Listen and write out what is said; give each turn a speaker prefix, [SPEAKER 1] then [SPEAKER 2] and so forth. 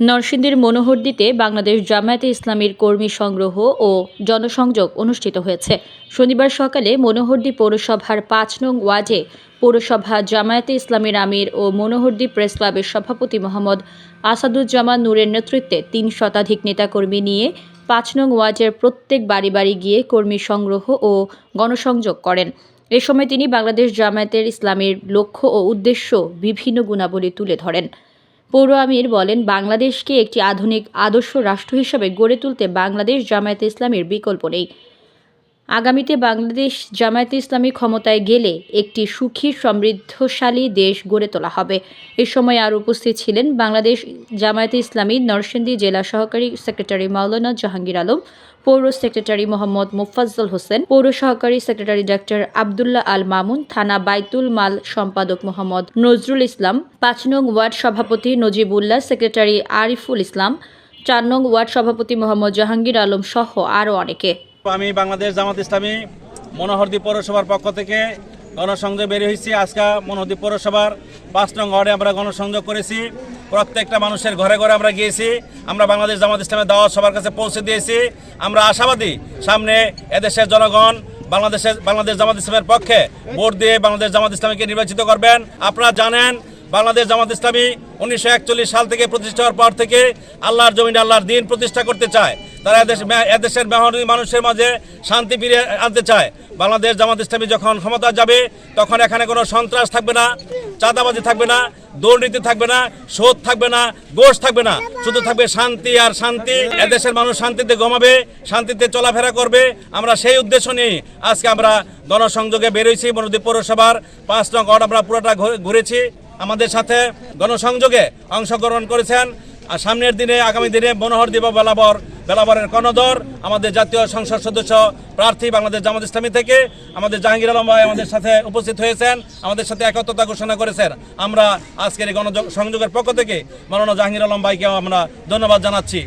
[SPEAKER 1] নরসিংদীর মনোহরদীতে বাংলাদেশ জামায়াতে ইসলামীর কর্মী সংগ্রহ ও জনসংযোগ অনুষ্ঠিত হয়েছে। শনিবার সকালে মনোহরদী পৌরসভার পাঁচ নং ওয়ার্ডে পৌরসভা জামায়াতে ইসলামীর আমির ও মনোহরদী প্রেস ক্লাবের সভাপতি মোহাম্মদ আসাদুজ্জামান নূরের নেতৃত্বে তিন শতাধিক নেতাকর্মী নিয়ে পাঁচ নং ওয়ার্ডের প্রত্যেক বাড়ি বাড়ি গিয়ে কর্মী সংগ্রহ ও গণসংযোগ করেন। এ সময় তিনি বাংলাদেশ জামায়াতের ইসলামীর লক্ষ্য ও উদ্দেশ্য বিভিন্ন গুণাবলী তুলে ধরেন। পৌর আমির বলেন, বাংলাদেশকে একটি আধুনিক আদর্শ রাষ্ট্র হিসেবে গড়ে তুলতে বাংলাদেশ জামায়াতে ইসলামের বিকল্প নেই। আগামীতে বাংলাদেশ জামায়াতে ইসলামী ক্ষমতায় গেলে একটি সুখী, সমৃদ্ধশালী দেশ গড়ে তোলা হবে। এ সময় আর উপস্থিত ছিলেন বাংলাদেশ জামায়াতে ইসলামী নরসিংদী জেলা সহকারী সেক্রেটারি মাওলানা জাহাঙ্গীর আলম, পৌর সেক্রেটারি মোহাম্মদ মোফাজ্জল হোসেন, পৌর সহকারী সেক্রেটারি ডাক্তার আবদুল্লাহ আল মামুন, থানা বাইতুল মাল সম্পাদক মোহাম্মদ নজরুল ইসলাম, পাঁচ নং ওয়ার্ড সভাপতি নজিবুল্লাহ, সেক্রেটারি আরিফুল ইসলাম, চার নং ওয়ার্ড সভাপতি মোহাম্মদ জাহাঙ্গীর আলম সহ আরও অনেকে।
[SPEAKER 2] আমি বাংলাদেশ জামাত ইসলামী মনোহরদী পৌরসভার পক্ষ থেকে গণসংযোগ বের হয়েছি। আজকে মনোহরদী পৌরসভার পাঁচ নং ওয়ার্ডে আমরা গণসংযোগ করেছি। প্রত্যেকটা মানুষের ঘরে ঘরে আমরা গিয়েছি। আমরা বাংলাদেশ জামাত ইসলামের দাওয়াত সবার কাছে পৌঁছে দিয়েছি। আমরা আশাবাদী সামনে এদেশের জনগণ বাংলাদেশের বাংলাদেশ জামাত ইসলামের পক্ষে ভোট দিয়ে বাংলাদেশ জামাত ইসলামীকে নির্বাচিত করবেন। আপনারা জানেন বাংলাদেশ জামাত ইসলামী উনিশশো একচল্লিশ সাল থেকে প্রতিষ্ঠা হওয়ার পর থেকে আল্লাহর জমিনে আল্লাহর দিন প্রতিষ্ঠা করতে চায়। তারা এদেশ এদেশের মেহনতি মানুষের মাঝে শান্তি ফিরিয়ে আনতে চায়। বাংলাদেশ জামাত ইসলামী যখন ক্ষমতা যাবে, তখন এখানে কোনো সন্ত্রাস থাকবে না, চাঁদাবাজি থাকবে না, দুর্নীতি থাকবে না, শোধ থাকবে না গোষ থাকবে না। শুধু থাকবে শান্তি আর শান্তি। এদেশের মানুষ শান্তিতে ঘুমাবে, শান্তিতে চলাফেরা করবে। আমরা সেই উদ্দেশ্য নিয়ে আজকে আমরা গণসংযোগে বেরোইছি মনোদী পৌরসভার পাঁচ নং আমরা পুরোটা ঘুরেছি। আমাদের সাথে গণসংযোগে অংশগ্রহণ করেছেন। আর সামনের দিনে, আগামী দিনে মনোহর দিব বেলাবর, বেলাবরের কর্ণধর, আমাদের জাতীয় সংসদ সদস্য প্রার্থী বাংলাদেশ জামাত ইসলামী থেকে আমাদের জাহাঙ্গীর আলম ভাই আমাদের সাথে উপস্থিত হয়েছেন, আমাদের সাথে একত্রতা ঘোষণা করেছেন। আমরা আজকের এই গণসংযোগের পক্ষ থেকে মাননীয় জাহাঙ্গীর আলম ভাইকে আমরা ধন্যবাদ জানাচ্ছি।